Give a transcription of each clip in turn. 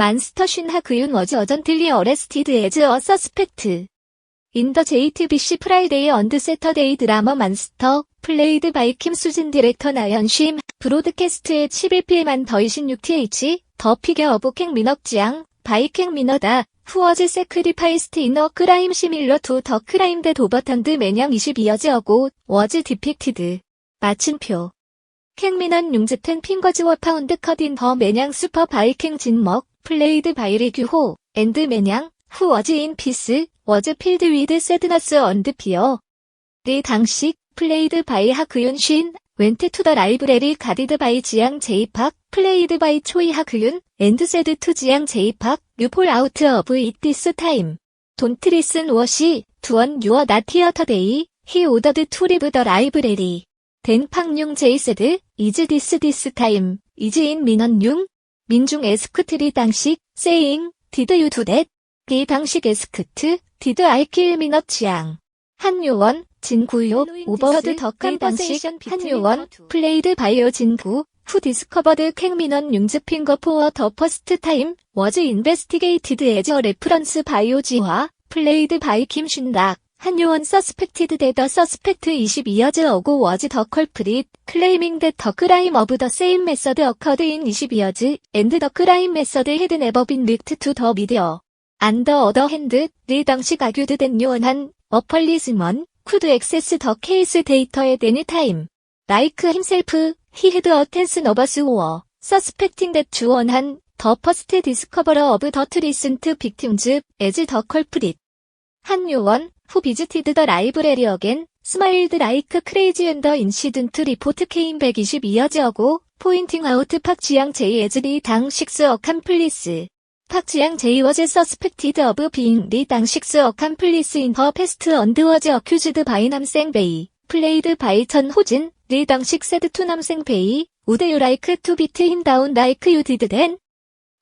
만스터 쉰하 그윤 워즈 어전틀리 어레스티드 에즈 어 서스펙트. 인더 JTBC 프라이데이 언드 세터데이 드라마 만스터 플레이드 바이 킴 수진 디렉터 나연 쉼 브로드캐스트의 11필만 더 26th 더 피겨 어브 캥 미넉지앙 바이 캥 미너다 후어즈 세크리파이스트 이너 크라임 시밀러 투더 크라임 대 도버턴드 매냥 22여즈 어고 워즈 디픽티드 마침표 캥미넌 융즈텐 핑거즈워 파운드 컷인 더 매냥 슈퍼 바이킹 진먹 플레이드 바이리 규호 앤드 매냥 후 워즈 인 피스 워즈 필드 위드 세드너스 언드 피어. 리 당식 플레이드 바이 하크윤 쉰 웬트 투더 라이브레리 가디드 바이 지양 제이팍 플레이드 바이 초이 하크윤 앤드 세드 투 지양 제이팍 유폴 아우트 어브 이티스 타임. 돈트 리슨 워시 두원 유어 나 티어터데이 히 오더드 투 리브 더 라이브레리. 덴 팡융 제이세드 이즈 디스 디스 타임. 이즈 인 민원융 민중 에스크트리 당식 세잉 디드 유 두댓 리 당식 에스크트 디드 알킬 미너 취향 한요원 진구요 오버워드 덕한 당식 한요원 플레이드 바이오 진구 후 디스커버드 캥민원 융즈 핑거 포어 더 퍼스트 타임 워즈 인베스티게이티드 에저 레프런스 바이오 지화 플레이드 바이 김쉰락 한요원 서스펙티드 데더 서스펙트 22여즈 어고 워즈 더 컬프릿 클레이밍 데더 크라임 어브 더 세임 메서드 어커드 인 22여즈 앤드 더 크라임 메서드 헤드 네버 빈 릭트 투 더 미디어 안더 어더 핸드 리 당시 아규드 된 요원한 어펄리즈먼 쿠드 액세스 더 케이스 데이터에 데니 타임 라이크 힘셀프 히 헤드 어텐스 너버스 오어 서스펙팅 데 주원한 더 퍼스트 디스커버러 어브 더 트리슨트 빅팀즈 에즈 더 컬프릿. 한요원 후 비즈티드 더 라이브레리 어겐 스마일드 라이크 크레이지 앤더 인시든트 리포트 케인 122여지어고 포인팅 아우트 팍 지양 제이 에즈리 당 식스 어칸 플리스. 팍 지양 제이 워즈 서스펙티드 어브 빙 리당 식스 어칸 플리스 인더 페스트 언드워즈 어큐즈드 바이 남생 베이. 플레이드 바이 천 호진 리당 식세드 투 남생 베이. 우드 유 라이크 투 비트 힘 다운 라이크 유 디드 댄.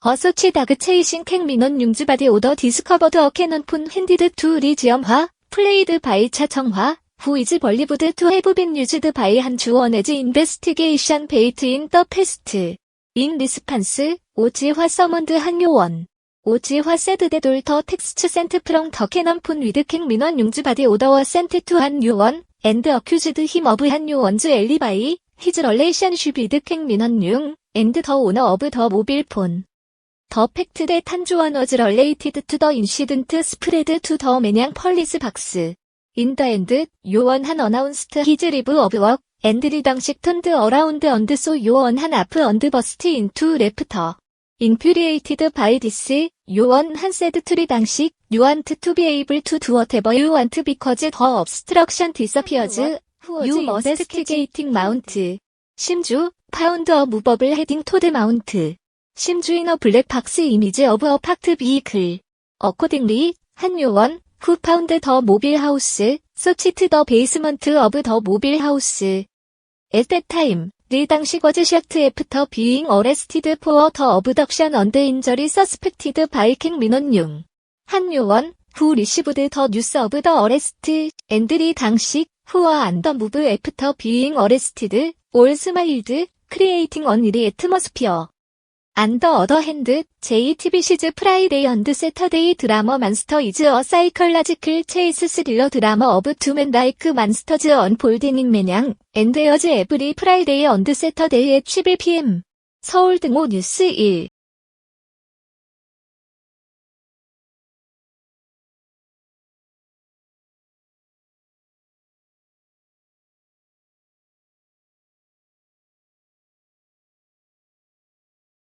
어소치 다그 체이신 캥 민원 융즈바디 오더 디스커버드 어 캐논 폰 핸디드 투 리지엄화 플레이드 바이 차청화 후 이즈 벌리브드 투 해브 빈 유즈드 바이 한 주원 에즈 인베스티게이션 베이트 인더 페스트 인 리스판스 오지화 서먼드 한요원 오지화 세드데 돌 더 텍스트 센트 프렁 더 캐논 폰 위드 캥 민원 융즈바디 오더워 센트 투 한요원 앤드 어큐즈드 힘 어브 한요원즈 엘리바이 히즈 럴레이션슈 비드 캥 민원 융 앤드 더 오너 어브 더 모빌 폰 더 팩트 대 탄주원 워즈 럴레이티드 투 더 인시든트 스프레드 투 더 매냥 펄리스 박스 인더 엔드 요원 한 어나운스트 히즈 리브 어브 웍 앤드리 당식 턴드 어라운드 언드 소 요원 한 아프 언드 버스트 인투 레프터 인퓨리에이티드 바이 디스 요원 한 세드 트리 당식 유안트 투비 에이블 투 두어 테버 유안트 비커즈 더 업스트럭션 디서피어즈 유 머스티게이팅 마운트 심주 파운드 어 무버블 헤딩 토드 마운트 심주인 어 블랙박스 이미지 어브 어 팍트 비이클 어코딩리 한요원 후 파운드 더 모빌 하우스 소치트 더 베이스먼트 어브 더 모빌 하우스. 에때 타임 리 당시 거즈 샥트 애프터 비잉 어레스티드 포어 더 어브덕션 언드 인저리 서스펙티드 바이킹 민원융 한요원 후 리시브드 더 뉴스 어브 더 어레스트 앤드리 당식 후어 안더 무브 애프터 비잉 어레스티드 올 스마일드 크리에이팅 언리리 애트머스피어 안더 어더 핸드 JTBC즈 프라이데이 언드 세터데이 드라마 만스터 이즈 어 사이컬라지클 체이스 스릴러 드라마 어브 투맨 라이크 만스터즈 언폴딩잉 매냥 앤드에어즈 에브리 프라이데이 언드 세터데이 에 11pm 서울 등호 뉴스 1